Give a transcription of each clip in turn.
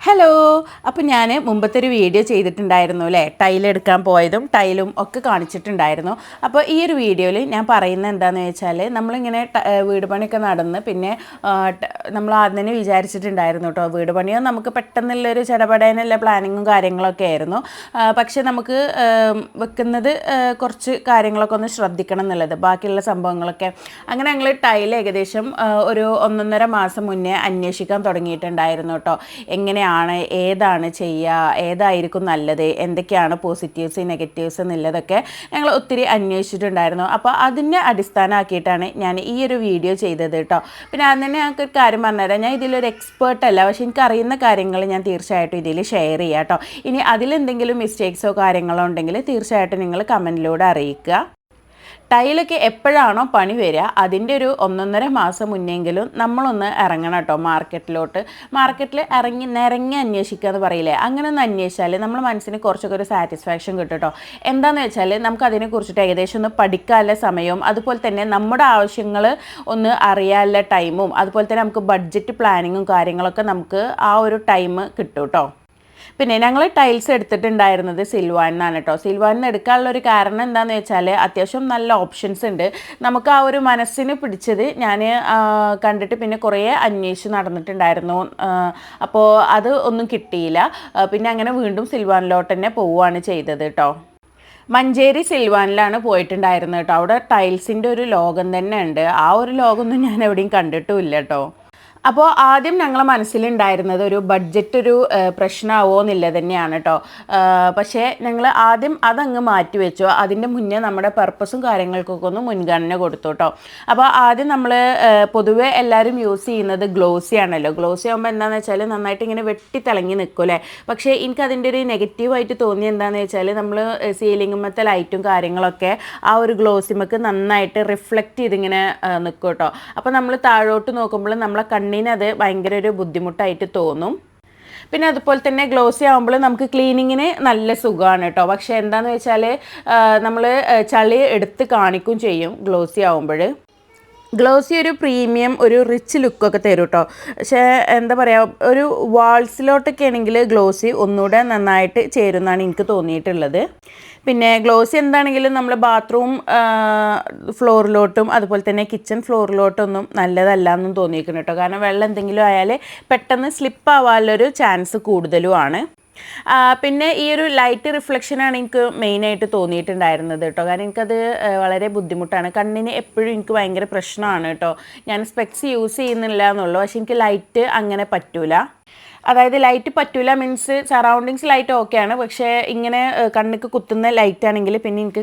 Hello അപ്പോൾ ഞാൻ മുമ്പത്തെ ഒരു വീഡിയോ ചെയ്തിട്ടുണ്ടായിരുന്നു അല്ലേ ടൈലെടുക്കാൻ പോയതും ടൈലും ഒക്കെ കാണിച്ചിട്ടുണ്ടായിരുന്നു. അപ്പോൾ ഈ ഒരു വീഡിയോയിൽ ഞാൻ പറയുന്നത് എന്താണെന്ന് വെച്ചാൽ നമ്മളിങ്ങനെ വീട് പണിയൊക്കെ നടന്ന് പിന്നെ നമ്മൾ ആദ്യം തന്നെ വിചാരിച്ചിട്ടുണ്ടായിരുന്നു കേട്ടോ വീട് പണിയോ നമുക്ക് പെട്ടെന്നുള്ളൊരു ചടപടേനുള്ള പ്ലാനിങ്ങും കാര്യങ്ങളൊക്കെ ആയിരുന്നു. പക്ഷെ നമുക്ക് വെക്കുന്നത് കുറച്ച് കാര്യങ്ങളൊക്കെ ഒന്ന് ശ്രദ്ധിക്കണം എന്നുള്ളത്. ബാക്കിയുള്ള സംഭവങ്ങളൊക്കെ. അങ്ങനെ ഞങ്ങൾ ടൈൽ ഏകദേശം ഒരു ഒന്നൊന്നര മാസം മുന്നേ അന്വേഷിക്കാൻ തുടങ്ങിയിട്ടുണ്ടായിരുന്നു കേട്ടോ എങ്ങനെയാണ് ഏതാണ് ചെയ്യുക ഏതായിരിക്കും നല്ലത് എന്തൊക്കെയാണ് പോസിറ്റീവ്സ് നെഗറ്റീവ്സ് എന്നുള്ളതൊക്കെ ഞങ്ങൾ ഒത്തിരി അന്വേഷിച്ചിട്ടുണ്ടായിരുന്നു. അപ്പോൾ അതിനെ അടിസ്ഥാനമാക്കിയിട്ടാണ് ഞാൻ ഈ ഒരു വീഡിയോ ചെയ്തത് കേട്ടോ പിന്നെ അതിന് ഞങ്ങൾക്ക് ഒരു കാര്യം പറഞ്ഞുതരാം. ഞാൻ ഇതിലൊരു എക്സ്പേർട്ട് അല്ല. പക്ഷേ എനിക്ക് അറിയുന്ന കാര്യങ്ങൾ ഞാൻ തീർച്ചയായിട്ടും ഇതിൽ ഷെയർ ചെയ്യാം കേട്ടോ ഇനി അതിലെന്തെങ്കിലും മിസ്റ്റേക്സോ കാര്യങ്ങളോ ഉണ്ടെങ്കിൽ തീർച്ചയായിട്ടും നിങ്ങൾ കമന്റിലൂടെ അറിയിക്കുക. ടൈലൊക്കെ എപ്പോഴാണോ പണി വരിക അതിന്റെ ഒരു ഒന്നൊന്നര മാസം മുന്നെങ്കിലും നമ്മളൊന്ന് ഇറങ്ങണം കേട്ടോ മാർക്കറ്റിലോട്ട്. മാർക്കറ്റിൽ ഇറങ്ങി നിരങ്ങി അന്വേഷിക്കുക എന്ന് പറയില്ലേ? അങ്ങനെ ഒന്ന് അന്വേഷിച്ചാൽ നമ്മുടെ മനസ്സിന് കുറച്ചൊക്കെ ഒരു സാറ്റിസ്ഫാക്ഷൻ കിട്ടും കേട്ടോ. എന്താണെന്ന് വെച്ചാൽ നമുക്ക് അതിനെക്കുറിച്ചിട്ട് ഏകദേശം ഒന്ന് പഠിക്കാനുള്ള സമയവും അതുപോലെ തന്നെ നമ്മുടെ ആവശ്യങ്ങൾ ഒന്ന് അറിയാനുള്ള ടൈമും അതുപോലെ തന്നെ നമുക്ക് ബഡ്ജറ്റ് പ്ലാനിങ്ങും കാര്യങ്ങളൊക്കെ നമുക്ക് ആ ഒരു ടൈം കിട്ടും കേട്ടോ. പിന്നെ ഞങ്ങൾ ടൈൽസ് എടുത്തിട്ടുണ്ടായിരുന്നത് സിൽവാൻ എന്നാണ് കേട്ടോ സിൽവാനിന്ന് എടുക്കാനുള്ള ഒരു കാരണം എന്താണെന്ന് വെച്ചാൽ അത്യാവശ്യം നല്ല ഓപ്ഷൻസ് ഉണ്ട്. നമുക്ക് ആ ഒരു മനസ്സിന് പിടിച്ചത് ഞാൻ കണ്ടിട്ട് പിന്നെ കുറേ അന്വേഷിച്ച് നടന്നിട്ടുണ്ടായിരുന്നു. അപ്പോൾ അത് ഒന്നും കിട്ടിയില്ല. പിന്നെ അങ്ങനെ വീണ്ടും സിൽവാനിലോട്ട് തന്നെ പോവുകയാണ് ചെയ്തത് കേട്ടോ മഞ്ചേരി സിൽവാനിലാണ് പോയിട്ടുണ്ടായിരുന്നത് കേട്ടോ അവിടെ ടൈൽസിന്റെ ഒരു ലോകം തന്നെ ഉണ്ട്. ആ ഒരു ലോകമൊന്നും ഞാൻ എവിടെയും കണ്ടിട്ടുമില്ല കേട്ടോ അപ്പോൾ ആദ്യം ഞങ്ങളെ മനസ്സിലുണ്ടായിരുന്നത് ഒരു ബഡ്ജറ്റ് ഒരു പ്രശ്നമാവോ എന്നില്ല തന്നെയാണ് കേട്ടോ പക്ഷേ ഞങ്ങൾ ആദ്യം അതങ്ങ് മാറ്റി വെച്ചു. അതിന്റെ മുന്നേ നമ്മുടെ പർപ്പസും കാര്യങ്ങൾക്കൊക്കെ ഒന്ന് മുൻഗണന കൊടുത്തു കേട്ടോ അപ്പോൾ ആദ്യം നമ്മൾ പൊതുവേ എല്ലാവരും യൂസ് ചെയ്യുന്നത് ഗ്ലോസി ആണല്ലോ. ഗ്ലോസി ആകുമ്പോൾ എന്താണെന്ന് വെച്ചാൽ നന്നായിട്ട് ഇങ്ങനെ വെട്ടി തിളങ്ങി നിൽക്കും അല്ലേ പക്ഷേ എനിക്ക് അതിന്റെ ഒരു നെഗറ്റീവായിട്ട് തോന്നി എന്താണെന്ന് വെച്ചാൽ നമ്മൾ സീലിങ്ങുമത്തെ ലൈറ്റും കാര്യങ്ങളൊക്കെ ആ ഒരു ഗ്ലോസിമക്ക് നന്നായിട്ട് റിഫ്ലക്റ്റ് ചെയ്തിങ്ങനെ നിൽക്കും കേട്ടോ അപ്പോൾ നമ്മൾ താഴോട്ട് നോക്കുമ്പോൾ നമ്മളെ കണ്ണിന് അത് ഭയങ്കര ഒരു ബുദ്ധിമുട്ടായിട്ട് തോന്നും. പിന്നെ അതുപോലെ തന്നെ ഗ്ലോസി ആകുമ്പോൾ നമുക്ക് ക്ലീനിങ്ങിന് നല്ല സുഖമാണ് കേട്ടോ. പക്ഷേ എന്താണെന്ന് വെച്ചാൽ നമ്മൾ ചളി എടുത്ത് കാണിക്കും ചെയ്യും ഗ്ലോസി ആകുമ്പോൾ ഗ്ലോസി ഒരു പ്രീമിയം ഒരു റിച്ച് ലുക്കൊക്കെ തരും കേട്ടോ പക്ഷേ എന്താ പറയുക ഒരു വാൾസിലോട്ടൊക്കെ ആണെങ്കിൽ ഗ്ലോസി ഒന്നുകൂടെ നന്നായിട്ട് ചേരുമെന്നാണ് എനിക്ക് തോന്നിയിട്ടുള്ളത്. പിന്നെ ഗ്ലോസി എന്താണെങ്കിലും നമ്മൾ ബാത്റൂം ഫ്ലോറിലോട്ടും അതുപോലെ തന്നെ കിച്ചൺ ഫ്ലോറിലോട്ടൊന്നും നല്ലതല്ല എന്നും തോന്നിയിരിക്കുന്നു കേട്ടോ. കാരണം വെള്ളം എന്തെങ്കിലും ആയാൽ പെട്ടെന്ന് സ്ലിപ്പ് ആവാനുള്ളൊരു ചാൻസ് കൂടുതലുമാണ്. പിന്നെ ഈ ഒരു ലൈറ്റ് റിഫ്ലക്ഷനാണ് എനിക്ക് മെയിനായിട്ട് തോന്നിയിട്ടുണ്ടായിരുന്നത് കേട്ടോ. കാരണം എനിക്കത് വളരെ ബുദ്ധിമുട്ടാണ്. കണ്ണിന് എപ്പോഴും എനിക്ക് ഭയങ്കര പ്രശ്നമാണ് കേട്ടോ. ഞാൻ സ്പെക്സ് യൂസ് ചെയ്യുന്നില്ല എന്നുള്ളൂ. പക്ഷെ എനിക്ക് ലൈറ്റ് അങ്ങനെ പറ്റൂല. അതായത് ലൈറ്റ് പറ്റൂല മീൻസ് സറൗണ്ടിങ്സ് ലൈറ്റ് ഓക്കെയാണ് പക്ഷേ ഇങ്ങനെ കണ്ണുക്ക് കുത്തുന്ന ലൈറ്റ് ആണെങ്കിൽ പിന്നെ എനിക്ക്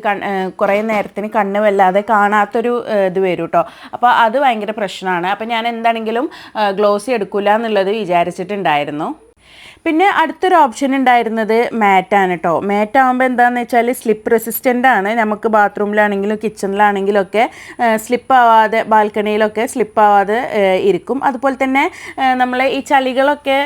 കുറേ നേരത്തിന് കണ്ണ് വല്ലാതെ കാണാത്തൊരു ഇത് വരും കേട്ടോ. അപ്പോൾ അത് ഭയങ്കര പ്രശ്നമാണ്. അപ്പോൾ ഞാൻ എന്താണെങ്കിലും ഗ്ലോസി എടുക്കില്ല എന്നുള്ളത് വിചാരിച്ചിട്ടുണ്ടായിരുന്നു. പിന്നെ അടുത്തൊരു ഓപ്ഷൻ ഉണ്ടായിരുന്നത് മാറ്റാണ് കേട്ടോ മാറ്റ് ആകുമ്പോൾ എന്താണെന്ന് വെച്ചാൽ സ്ലിപ്പ് റെസിസ്റ്റന്റ് ആണ്. നമുക്ക് ബാത്റൂമിലാണെങ്കിലും കിച്ചണിലാണെങ്കിലും ഒക്കെ സ്ലിപ്പ് ആവാതെ ബാൽക്കണിയിലൊക്കെ സ്ലിപ്പ് ആവാതെ ഇരിക്കും. അതുപോലെ തന്നെ നമ്മൾ ഈ ചളികളൊക്കെ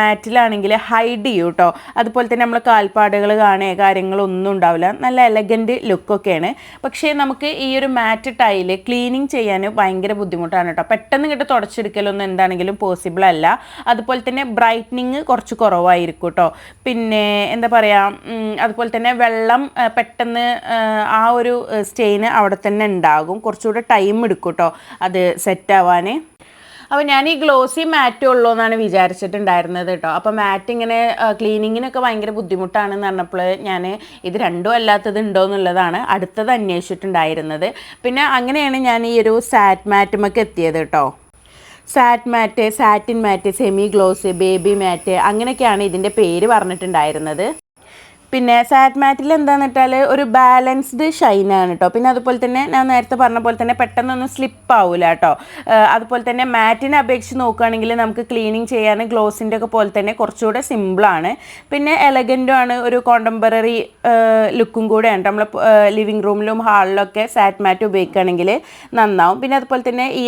മാറ്റിലാണെങ്കിൽ ഹൈഡ് ചെയ്യും കേട്ടോ അതുപോലെ തന്നെ നമ്മൾ കാൽപ്പാടുകൾ കാണുക കാര്യങ്ങളൊന്നും ഉണ്ടാവില്ല. നല്ല എലഗന്റ് ലുക്കൊക്കെയാണ് പക്ഷേ നമുക്ക് ഈ ഒരു മാറ്റ് ടൈൽ ക്ലീനിങ് ചെയ്യാൻ ഭയങ്കര ബുദ്ധിമുട്ടാണ് കേട്ടോ പെട്ടെന്ന് ഇങ്ങോട്ട് തുടച്ചെടുക്കലൊന്നും എന്താണെങ്കിലും പോസിബിൾ അല്ല. അതുപോലെ തന്നെ ബ്രൈറ്റ്നിങ് കുറച്ച് കുറവായിരിക്കും കേട്ടോ പിന്നെ എന്താ പറയുക അതുപോലെ തന്നെ വെള്ളം പെട്ടെന്ന് ആ, ഒരു സ്റ്റെയിന് അവിടെ തന്നെ ഉണ്ടാകും. കുറച്ചുകൂടെ ടൈം എടുക്കും കേട്ടോ അത് സെറ്റാവാൻ അപ്പോൾ ഞാൻ ഈ ഗ്ലോസി മാറ്റേ ഉള്ളൂ എന്നാണ് വിചാരിച്ചിട്ടുണ്ടായിരുന്നത് കേട്ടോ. അപ്പോൾ മാറ്റ് ഇങ്ങനെ ക്ലീനിങ്ങിനൊക്കെ ഭയങ്കര ബുദ്ധിമുട്ടാണെന്ന് പറഞ്ഞപ്പോൾ ഞാൻ ഇത് രണ്ടും അല്ലാത്തത് ഉണ്ടോ എന്നുള്ളതാണ് അടുത്തത് അന്വേഷിച്ചിട്ടുണ്ടായിരുന്നത്. പിന്നെ അങ്ങനെയാണ് ഞാൻ ഈ ഒരു സാറ്റ് മാറ്റുമൊക്കെ എത്തിയത് കേട്ടോ. Sat matt satin matt semi gloss baby matt അങ്ങനെയൊക്കെയാണ് ഇതിന്റെ പേര് പറഞ്ഞിട്ടുണ്ടായിരുന്നത്. പിന്നെ സാറ്റ് മാറ്റിൽ എന്താണെന്ന് വെച്ചാൽ ഒരു ബാലൻസ്ഡ് ഷൈനാണ് കേട്ടോ പിന്നെ അതുപോലെ തന്നെ ഞാൻ നേരത്തെ പറഞ്ഞ പോലെ തന്നെ പെട്ടെന്നൊന്നും സ്ലിപ്പ് ആവില്ല കേട്ടോ അതുപോലെ തന്നെ മാറ്റിനെ അപേക്ഷിച്ച് നോക്കുകയാണെങ്കിൽ നമുക്ക് ക്ലീനിങ് ചെയ്യാൻ ഗ്ലോസിന്റെ ഒക്കെ പോലെ തന്നെ കുറച്ചുകൂടെ സിമ്പിളാണ് പിന്നെ എലഗന്റും ആണ് ഒരു കോണ്ടംപററി ലുക്കും കൂടെയാണ് നമ്മൾ ലിവിങ് റൂമിലും ഹാളിലൊക്കെ സാറ്റ് മാറ്റ് ഉപയോഗിക്കുകയാണെങ്കിൽ നന്നാവും. പിന്നെ അതുപോലെ തന്നെ ഈ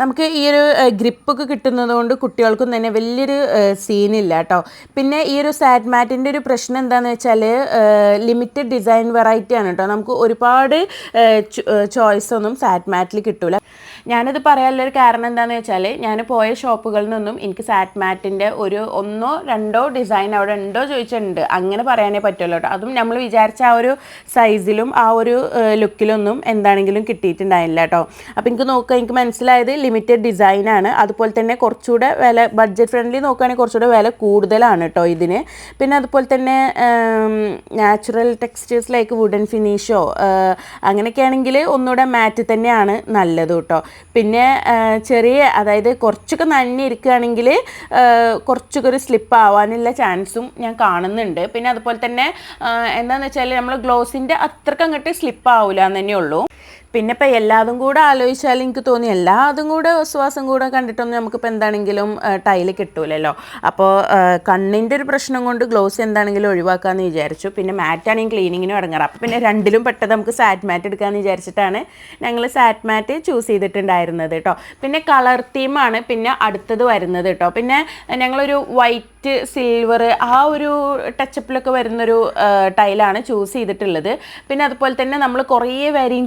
നമുക്ക് ഈ ഒരു ഗ്രിപ്പൊക്കെ കിട്ടുന്നത് കൊണ്ട് കുട്ടികൾക്കും തന്നെ വലിയൊരു സീനില്ല കേട്ടോ. പിന്നെ ഈ ഒരു സാറ്റ് മാറ്റിന്റെ ഒരു പ്രശ്നം എന്താണെന്ന് വെച്ചാൽ ലിമിറ്റഡ് ഡിസൈൻ വെറൈറ്റി ആണ് കേട്ടോ. നമുക്ക് ഒരുപാട് ചോയ്സ് ഒന്നും സാറ്റ് മാറ്റിൽ കിട്ടൂല. ഞാനിത് പറയാനുള്ളൊരു കാരണം എന്താണെന്ന് വെച്ചാൽ ഞാൻ പോയ ഷോപ്പുകളിൽ നിന്നും എനിക്ക് സാറ്റ് മാറ്റിന്റെ ഒരു ഒന്നോ രണ്ടോ ഡിസൈൻ അവിടെ ഉണ്ടോ ചോദിച്ചിട്ടുണ്ട്. അങ്ങനെ പറയാനേ പറ്റുമല്ലോ കേട്ടോ. അതും നമ്മൾ വിചാരിച്ച ആ ഒരു സൈസിലും ആ ഒരു ലുക്കിലൊന്നും എന്താണെങ്കിലും കിട്ടിയിട്ടുണ്ടായില്ല കേട്ടോ. അപ്പോൾ എനിക്ക് നോക്കുക എനിക്ക് മനസ്സിലായത് ലിമിറ്റഡ് ഡിസൈൻ ആണ്. അതുപോലെ തന്നെ കുറച്ചുകൂടെ വില ബഡ്ജറ്റ് ഫ്രണ്ട്ലി നോക്കുകയാണെങ്കിൽ കുറച്ചുകൂടെ വില കൂടുതലാണ് കേട്ടോ ഇതിന്. പിന്നെ അതുപോലെ തന്നെ നാച്ചുറൽ ടെക്സ്റ്റേഴ്സിലേക്ക് വുഡൻ ഫിനിഷോ അങ്ങനെയൊക്കെ ആണെങ്കിൽ ഒന്നുകൂടെ മാറ്റ് തന്നെയാണ് നല്ലത് കേട്ടോ. പിന്നെ ചെറിയ അതായത് കുറച്ചൊക്കെ നനഞ്ഞിരിക്കുകയാണെങ്കിൽ കുറച്ചൊക്കെ ഒരു സ്ലിപ്പ് ആവാനുള്ള ചാൻസും ഞാൻ കാണുന്നുണ്ട്. പിന്നെ അതുപോലെ തന്നെ എന്താണെന്ന് വെച്ചാൽ നമ്മൾ ഗ്ലോസിന്റെ അത്രക്കങ്ങട്ട് സ്ലിപ്പ് ആവില്ല എന്ന് തന്നെ ഉള്ളൂ പിന്നെ ഇപ്പം എല്ലാതും കൂടെ ആലോചിച്ചാൽ എനിക്ക് തോന്നി എല്ലാതും കൂടെ വിശ്വാസം കൂടെ കണ്ടിട്ടൊന്നും നമുക്കിപ്പോൾ എന്താണെങ്കിലും ടൈൽ കിട്ടൂലല്ലോ. അപ്പോൾ കണ്ണിന്റെ ഒരു പ്രശ്നം കൊണ്ട് ഗ്ലോസ് എന്താണെങ്കിലും ഒഴിവാക്കാമെന്ന് വിചാരിച്ചു. പിന്നെ മാറ്റാണെങ്കിൽ ക്ലീനിങ്ങിനും ഇറങ്ങാറ് അപ്പോൾ പിന്നെ രണ്ടിലും പെട്ടത് നമുക്ക് സാറ്റ് മാറ്റ് എടുക്കാമെന്ന് വിചാരിച്ചിട്ടാണ് ഞങ്ങൾ സാറ്റ് മാറ്റ് ചൂസ് ചെയ്തിട്ടുണ്ടായിരുന്നത് കേട്ടോ പിന്നെ കളർ തീമാണ് പിന്നെ അടുത്തത് വരുന്നത് കേട്ടോ പിന്നെ ഞങ്ങളൊരു വൈറ്റ് സിൽവർ ആ ഒരു ടച്ചപ്പിലൊക്കെ വരുന്നൊരു ടൈലാണ് ചൂസ് ചെയ്തിട്ടുള്ളത്. പിന്നെ അതുപോലെ തന്നെ നമ്മൾ കുറേ വരിയും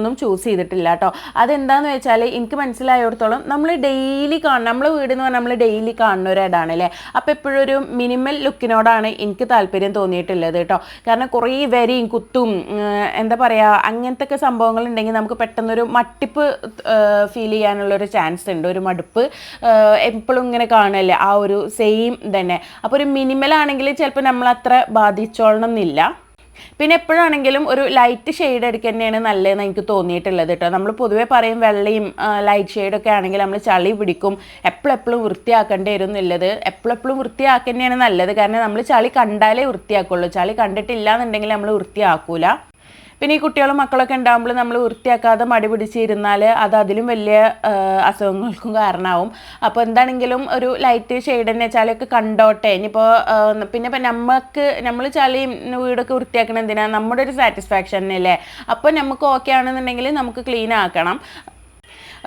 കുത്തുള്ളതൊന്നും ചൂസ് ചെയ്തിട്ടില്ല കേട്ടോ അതെന്താന്ന് വെച്ചാൽ എനിക്ക് മനസ്സിലായോടത്തോളം നമ്മൾ ഡെയിലി കാണുന്ന നമ്മളെ വീട് എന്ന് പറഞ്ഞാൽ നമ്മൾ ഡെയിലി കാണുന്ന ഒരു ഇടാണ് അല്ലേ അപ്പോൾ എപ്പോഴും ഒരു മിനിമൽ ലുക്കിനോടാണ് എനിക്ക് താല്പര്യം തോന്നിയിട്ടുള്ളത് കേട്ടോ കാരണം കുറേ വരിയും കുത്തും എന്താ പറയുക അങ്ങനത്തെ ഒക്കെ സംഭവങ്ങൾ ഉണ്ടെങ്കിൽ നമുക്ക് പെട്ടെന്നൊരു മട്ടിപ്പ് ഫീൽ ചെയ്യാനുള്ള ഒരു ചാൻസ് ഉണ്ട്. ഒരു മടുപ്പ് എപ്പോഴും ഇങ്ങനെ കാണുമല്ലേ ആ ഒരു സെയിം തന്നെ. അപ്പോൾ ഒരു മിനിമൽ ആണെങ്കിൽ ചിലപ്പോൾ നമ്മൾ അത്ര ബാധിച്ചോളണം എന്നില്ല പിന്നെ എപ്പോഴാണെങ്കിലും ഒരു ലൈറ്റ് ഷെയ്ഡ് എടുക്കുക തന്നെയാണ് നല്ലതെന്ന് എനിക്ക് തോന്നിയിട്ടുള്ളത് കേട്ടോ. നമ്മൾ പൊതുവേ പറയും വെള്ളയും ലൈറ്റ് ഷെയ്ഡൊക്കെ ആണെങ്കിൽ നമ്മൾ ചളി പിടിക്കും. എപ്പോഴെപ്പോഴും വൃത്തിയാക്കേണ്ടി വരും എന്നുള്ളത് എപ്പോഴെപ്പോഴും വൃത്തിയാക്കുക തന്നെയാണ് നല്ലത്. കാരണം നമ്മൾ ചളി കണ്ടാലേ വൃത്തിയാക്കുള്ളൂ. ചളി കണ്ടിട്ടില്ല എന്നുണ്ടെങ്കിൽ നമ്മൾ വൃത്തിയാക്കൂല. പിന്നെ ഈ കുട്ടികളും മക്കളൊക്കെ ഉണ്ടാകുമ്പോൾ നമ്മൾ വൃത്തിയാക്കാതെ മടി പിടിച്ചിരുന്നാൽ അത് അതിലും വലിയ അസുഖങ്ങൾക്കും കാരണമാവും. അപ്പോൾ എന്താണെങ്കിലും ഒരു ലൈറ്റ് ഷെയ്ഡ് തന്നെ ചളിയൊക്കെ കണ്ടോട്ടെ. ഇനിയിപ്പോൾ പിന്നെ ഇപ്പം നമുക്ക് നമ്മൾ ചളിയും വീടൊക്കെ വൃത്തിയാക്കണം എന്തിനാണ് നമ്മുടെ ഒരു സാറ്റിസ്ഫാക്ഷൻ അല്ലേ? അപ്പോൾ നമുക്ക് ഓക്കെ ആണെന്നുണ്ടെങ്കിൽ നമുക്ക് ക്ലീൻ ആക്കണം.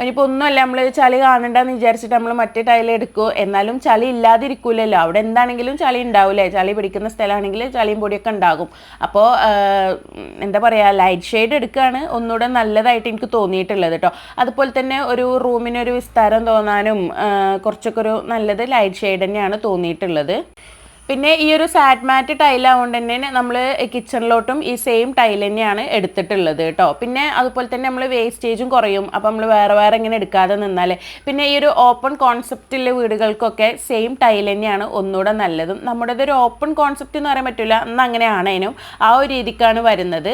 ഇനിയിപ്പോൾ ഒന്നുമല്ല നമ്മൾ ചളി കാണണ്ടെന്ന് വിചാരിച്ചിട്ട് നമ്മൾ മറ്റേ ടൈൽ എടുക്കുമോ എന്നാലും ചളി ഇല്ലാതിരിക്കൂലല്ലോ. അവിടെ എന്താണെങ്കിലും ചളി ഉണ്ടാവില്ലേ ചളി പിടിക്കുന്ന സ്ഥലമാണെങ്കിൽ ചളിയും പൊടിയൊക്കെ ഉണ്ടാകും. അപ്പോൾ എന്താ പറയുക ലൈറ്റ് ഷെയ്ഡ് എടുക്കുകയാണ് ഒന്നുകൂടെ നല്ലതായിട്ട് എനിക്ക് തോന്നിയിട്ടുള്ളത് കേട്ടോ അതുപോലെ തന്നെ ഒരു റൂമിനൊരു വിസ്താരം തോന്നാനും കുറച്ചൊക്കെ ഒരു നല്ലത് ലൈറ്റ് ഷെയ്ഡ് തന്നെയാണ് തോന്നിയിട്ടുള്ളത്. പിന്നെ ഈ ഒരു സാറ്റ് മാറ്റ് ടൈലാവുകൊണ്ട് തന്നെ നമ്മൾ കിച്ചണിലോട്ടും ഈ സെയിം ടൈൽ തന്നെയാണ് എടുത്തിട്ടുള്ളത് കേട്ടോ. പിന്നെ അതുപോലെ തന്നെ നമ്മൾ വേസ്റ്റേജും കുറയും. അപ്പം നമ്മൾ വേറെ വേറെ ഇങ്ങനെ എടുക്കാതെ നിന്നാൽ പിന്നെ ഈ ഒരു ഓപ്പൺ കോൺസെപ്റ്റിലെ വീടുകൾക്കൊക്കെ സെയിം ടൈൽ തന്നെയാണ് ഒന്നുകൂടെ നല്ലതും. നമ്മുടേതൊരു ഓപ്പൺ കോൺസെപ്റ്റ് എന്ന് പറയാൻ പറ്റില്ല അന്ന് അങ്ങനെയാണേനും ആ ഒരു രീതിക്കാണ് വരുന്നത്.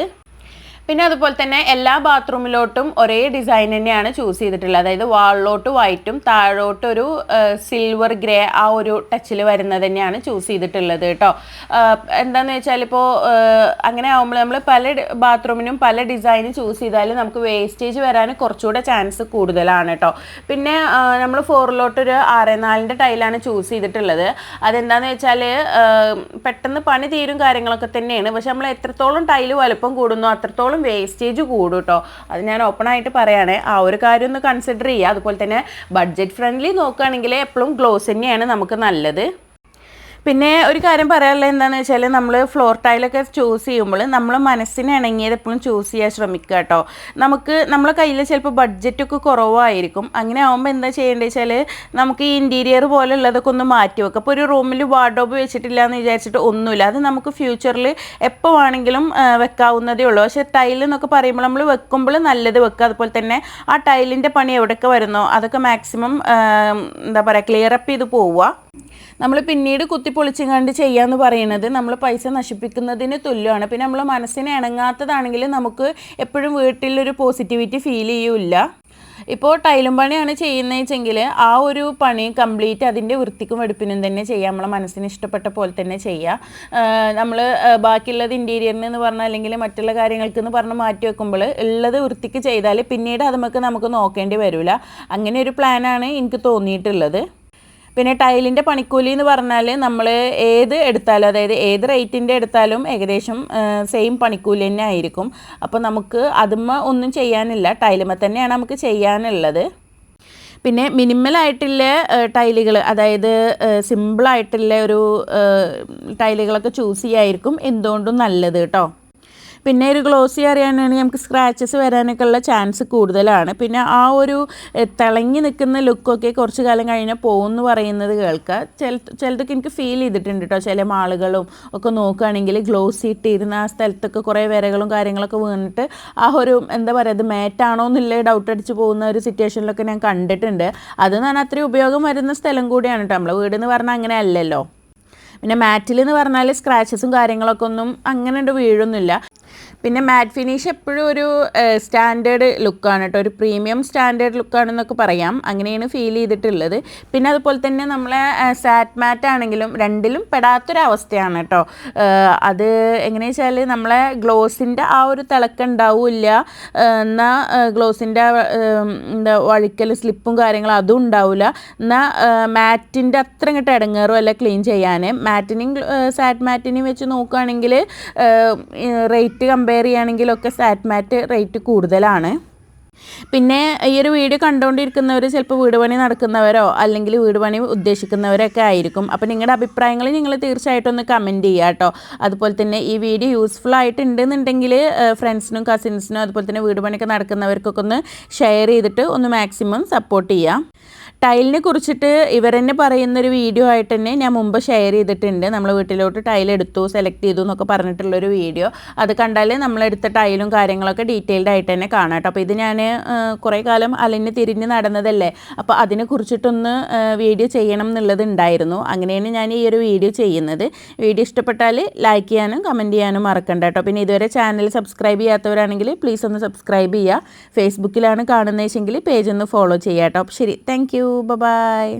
പിന്നെ അതുപോലെ തന്നെ എല്ലാ ബാത്റൂമിലോട്ടും ഒരേ ഡിസൈൻ തന്നെയാണ് ചൂസ് ചെയ്തിട്ടുള്ളത്. അതായത് വാളിലോട്ട് വൈറ്റും താഴോട്ടൊരു സിൽവർ ഗ്രേ ആ ഒരു ടച്ചിൽ വരുന്നത് തന്നെയാണ് ചൂസ് ചെയ്തിട്ടുള്ളത് കേട്ടോ. എന്താണെന്ന് വെച്ചാൽ ഇപ്പോൾ അങ്ങനെ ആകുമ്പോൾ നമ്മൾ പല ബാത്റൂമിനും പല ഡിസൈൻ ചൂസ് ചെയ്താൽ നമുക്ക് വേസ്റ്റേജ് വരാൻ കുറച്ചുകൂടെ ചാൻസ് കൂടുതലാണ് കേട്ടോ. പിന്നെ നമ്മൾ ഫോറിലോട്ടൊരു ആറേ നാലിന്റെ ടൈലാണ് ചൂസ് ചെയ്തിട്ടുള്ളത്. അതെന്താണെന്ന് വെച്ചാൽ പെട്ടെന്ന് പണി തീരും കാര്യങ്ങളൊക്കെ തന്നെയാണ്. പക്ഷെ നമ്മൾ എത്രത്തോളം ടൈൽ വലുപ്പം കൂടുന്നു അത്രത്തോളം വേസ്റ്റേജ് കൂടും കേട്ടോ അത് ഞാൻ ഓപ്പൺ ആയിട്ട് പറയുകയാണെ ആ ഒരു കാര്യം ഒന്ന് കൺസിഡർ ചെയ്യുക അതുപോലെ തന്നെ ബഡ്ജറ്റ് ഫ്രണ്ട്ലി നോക്കുകയാണെങ്കിൽ എപ്പോഴും ഗ്ലോസ് തന്നെയാണ് നമുക്ക് നല്ലത്. പിന്നെ ഒരു കാര്യം പറയാനുള്ളത് എന്താണെന്ന് വെച്ചാൽ നമ്മൾ ഫ്ലോർ ടൈലൊക്കെ ചൂസ് ചെയ്യുമ്പോൾ നമ്മൾ മനസ്സിന് ഇണങ്ങിയത് എപ്പോഴും ചൂസ് ചെയ്യാൻ ശ്രമിക്കുക കേട്ടോ നമുക്ക് നമ്മളെ കയ്യിൽ ചിലപ്പോൾ ബഡ്ജറ്റൊക്കെ കുറവായിരിക്കും. അങ്ങനെ ആകുമ്പോൾ എന്താ ചെയ്യേണ്ടത് വെച്ചാൽ നമുക്ക് ഈ ഇന്റീരിയർ പോലുള്ളതൊക്കെ ഒന്ന് മാറ്റി വെക്കുക അപ്പോൾ ഒരു റൂമിൽ വാർഡോബ് വെച്ചിട്ടില്ല എന്ന് വിചാരിച്ചിട്ട് ഒന്നുമില്ല. അത് നമുക്ക് ഫ്യൂച്ചറിൽ എപ്പോൾ വേണമെങ്കിലും വെക്കാവുന്നതേ ഉള്ളൂ. പക്ഷേ ടൈൽ എന്നൊക്കെ പറയുമ്പോൾ നമ്മൾ വെക്കുമ്പോൾ നല്ലത് വെക്കുക അതുപോലെ തന്നെ ആ ടൈലിന്റെ പണി എവിടെയൊക്കെ വരുന്നോ അതൊക്കെ മാക്സിമം എന്താ പറയുക ക്ലിയർ അപ്പ് ചെയ്ത് പോവുക. നമ്മൾ പിന്നീട് കുത്തിപ്പൊളിച്ചും കണ്ട് ചെയ്യാന്ന് പറയുന്നത് നമ്മൾ പൈസ നശിപ്പിക്കുന്നതിന് തുല്യമാണ്. പിന്നെ നമ്മൾ മനസ്സിന് ഇണങ്ങാത്തതാണെങ്കിൽ നമുക്ക് എപ്പോഴും വീട്ടിലൊരു പോസിറ്റിവിറ്റി ഫീൽ ചെയ്യൂല ഇപ്പോൾ ടൈലും പണിയാണ് ചെയ്യുന്നതെങ്കിൽ ആ ഒരു പണി കംപ്ലീറ്റ് അതിന്റെ വൃത്തിക്കും വെടുപ്പിനും തന്നെ ചെയ്യാം നമ്മളെ മനസ്സിന് ഇഷ്ടപ്പെട്ട പോലെ തന്നെ ചെയ്യാം നമ്മൾ ബാക്കിയുള്ളത് ഇന്റീരിയറിന് എന്ന് പറഞ്ഞാൽ അല്ലെങ്കിൽ മറ്റുള്ള കാര്യങ്ങൾക്ക് എന്ന് പറഞ്ഞ് മാറ്റി വെക്കുമ്പോൾ ഉള്ളത് വൃത്തിക്ക് ചെയ്താൽ പിന്നീട് അത് നമുക്ക് നമുക്ക് നോക്കേണ്ടി വരില്ല. അങ്ങനെ ഒരു പ്ലാനാണ് എനിക്ക് തോന്നിയിട്ടുള്ളത്. പിന്നെ ടൈലിന്റെ പണിക്കൂലി എന്ന് പറഞ്ഞാൽ നമ്മൾ ഏത് എടുത്താലും അതായത് ഏത് റേറ്റിന്റെ എടുത്താലും ഏകദേശം സെയിം പണിക്കൂലി തന്നെ ആയിരിക്കും. അപ്പോൾ നമുക്ക് അതുമ്മ ഒന്നും ചെയ്യാനില്ല. ടൈലുമ്മ തന്നെയാണ് നമുക്ക് ചെയ്യാനുള്ളത്. പിന്നെ മിനിമലായിട്ടുള്ള ടൈലുകൾ അതായത് സിമ്പിളായിട്ടുള്ള ഒരു ടൈലുകളൊക്കെ ചൂസ് ചെയ്യായിരിക്കും എന്തുകൊണ്ടും നല്ലത് കേട്ടോ. പിന്നെ ഒരു ഗ്ലോസി അറിയാനാണെങ്കിൽ നമുക്ക് സ്ക്രാച്ചസ് വരാനൊക്കെ ഉള്ള ചാൻസ് കൂടുതലാണ്. പിന്നെ ആ ഒരു തിളങ്ങി നിൽക്കുന്ന ലുക്കൊക്കെ കുറച്ച് കാലം കഴിഞ്ഞാൽ പോകുമെന്ന് പറയുന്നത് കേൾക്കുക ചില ചിലതൊക്കെ എനിക്ക് ഫീൽ ചെയ്തിട്ടുണ്ട് കേട്ടോ ചില മാളുകളും ഒക്കെ നോക്കുകയാണെങ്കിൽ ഗ്ലോസി ഇട്ടിരുന്ന ആ സ്ഥലത്തൊക്കെ കുറേ വിരകളും കാര്യങ്ങളൊക്കെ വീണിട്ട് ആ ഒരു എന്താ പറയുക അത് മാറ്റാണോ എന്നുള്ള ഡൗട്ട് അടിച്ച് പോകുന്ന ഒരു സിറ്റുവേഷനിലൊക്കെ ഞാൻ കണ്ടിട്ടുണ്ട്. അതെന്ന് പറഞ്ഞാൽ അത്രയും ഉപയോഗം വരുന്ന സ്ഥലം കൂടിയാണ് കേട്ടോ നമ്മളെ വീട് എന്ന് പറഞ്ഞാൽ അങ്ങനെ അല്ലല്ലോ. പിന്നെ മാറ്റിൽ എന്ന് പറഞ്ഞാൽ സ്ക്രാച്ചസും കാര്യങ്ങളൊക്കെ ഒന്നും അങ്ങനെ വീഴൊന്നുമില്ല. പിന്നെ മാറ്റ് ഫിനിഷ് എപ്പോഴും ഒരു സ്റ്റാൻഡേർഡ് ലുക്കാണ് കേട്ടോ ഒരു പ്രീമിയം സ്റ്റാൻഡേർഡ് ലുക്കാണെന്നൊക്കെ പറയാം. അങ്ങനെയാണ് ഫീൽ ചെയ്തിട്ടുള്ളത്. പിന്നെ അതുപോലെ തന്നെ നമ്മളെ സാറ്റ് മാറ്റ് ആണെങ്കിലും രണ്ടിലും പെടാത്തൊരവസ്ഥയാണ് കേട്ടോ അത് എങ്ങനെയാ വെച്ചാൽ നമ്മളെ ഗ്ലോസിന്റെ ആ ഒരു തിളക്കം ഉണ്ടാവില്ല. എന്നാൽ ഗ്ലോസിന്റെ എന്താ വഴുക്കൽ സ്ലിപ്പും കാര്യങ്ങളും അതും ഉണ്ടാവില്ല എന്നാൽ മാറ്റിന്റെ അത്ര ഇങ്ങോട്ട് ഇടങ്ങേറും അല്ല ക്ലീൻ ചെയ്യാൻ മാറ്റിനെയും സാറ്റ് മാറ്റിനെയും വെച്ച് നോക്കുകയാണെങ്കിൽ റേറ്റ് കമ്പയർ ചെയ്യുകയാണെങ്കിലൊക്കെ സാറ്റ് മാറ്റ് റേറ്റ് കൂടുതലാണ്. പിന്നെ ഈ ഒരു വീഡിയോ കണ്ടുകൊണ്ടിരിക്കുന്നവർ ചിലപ്പോൾ വീട് പണി നടക്കുന്നവരോ അല്ലെങ്കിൽ വീട് പണി ഉദ്ദേശിക്കുന്നവരൊക്കെ ആയിരിക്കും. അപ്പോൾ നിങ്ങളുടെ അഭിപ്രായങ്ങൾ നിങ്ങൾ തീർച്ചയായിട്ടും ഒന്ന് കമന്റ് ചെയ്യുക കേട്ടോ. അതുപോലെ തന്നെ ഈ വീഡിയോ യൂസ്ഫുൾ ആയിട്ടുണ്ടെന്നുണ്ടെങ്കിൽ ഫ്രണ്ട്സിനും കസിൻസിനും അതുപോലെ തന്നെ വീട് പണിയൊക്കെ നടക്കുന്നവർക്കൊക്കെ ഒന്ന് ഷെയർ ചെയ്തിട്ട് ഒന്ന് മാക്സിമം സപ്പോർട്ട് ചെയ്യാം ടൈലിനെ കുറിച്ചിട്ട് ഇവർ തന്നെ പറയുന്നൊരു വീഡിയോ ആയിട്ട് തന്നെ ഞാൻ മുമ്പ് ഷെയർ ചെയ്തിട്ടുണ്ട്. നമ്മൾ വീട്ടിലോട്ട് ടൈൽ എടുത്തു സെലക്ട് ചെയ്തു എന്നൊക്കെ പറഞ്ഞിട്ടുള്ളൊരു വീഡിയോ. അത് കണ്ടാൽ നമ്മളെടുത്ത ടൈലും കാര്യങ്ങളൊക്കെ ഡീറ്റെയിൽഡ് ആയിട്ട് തന്നെ കാണാം കേട്ടോ. അപ്പോൾ ഇത് ഞാൻ കുറേ കാലം അലഞ്ഞ് തിരിഞ്ഞ് നടന്നതല്ലേ? അപ്പോൾ അതിനെ കുറിച്ചിട്ടൊന്ന് വീഡിയോ ചെയ്യണം എന്നുള്ളത് ഉണ്ടായിരുന്നു. അങ്ങനെയാണ് ഞാൻ ഈ ഒരു വീഡിയോ ചെയ്യുന്നത്. വീഡിയോ ഇഷ്ടപ്പെട്ടാൽ ലൈക്ക് ചെയ്യാനും കമന്റ് ചെയ്യാനും മറക്കണ്ട കേട്ടോ. പിന്നെ ഇതുവരെ ചാനൽ സബ്സ്ക്രൈബ് ചെയ്യാത്തവരാണെങ്കിൽ പ്ലീസ് ഒന്ന് സബ്സ്ക്രൈബ് ചെയ്യുക. ഫേസ്ബുക്കിലാണ് കാണുന്നതെങ്കിൽ പേജ് ഒന്ന് ഫോളോ ചെയ്യാം കേട്ടോ. ശരി Thank you. Bye-bye.